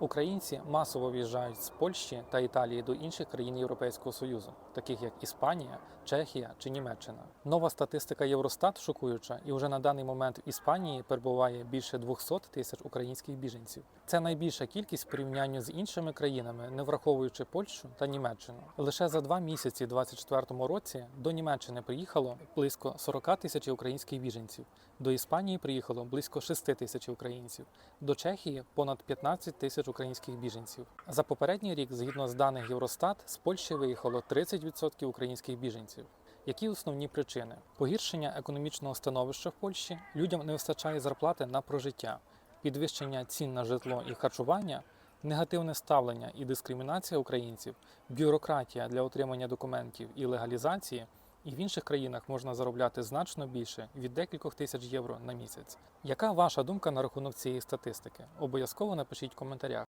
Українці масово в'їжджають з Польщі та Італії до інших країн Європейського Союзу, таких як Іспанія, Чехія чи Німеччина. Нова статистика Євростат шокуюча, і вже на даний момент в Іспанії перебуває більше 200 тисяч українських біженців. Це найбільша кількість в порівнянні з іншими країнами, не враховуючи Польщу та Німеччину. Лише за два місяці, у 2024 році, до Німеччини приїхало близько 40 тисяч українських біженців. До Іспанії приїхало близько 6 тисяч українців, до Чехії понад 15 тисяч українських біженців. За попередній рік, згідно з даних Євростат, з Польщі виїхало 30% українських біженців. Які основні причини? Погіршення економічного становища в Польщі, людям не вистачає зарплати на прожиття, підвищення цін на житло і харчування, негативне ставлення і дискримінація українців, бюрократія для отримання документів і легалізації. І в інших країнах можна заробляти значно більше від декількох тисяч євро на місяць. Яка ваша думка на рахунок цієї статистики? Обов'язково напишіть в коментарях.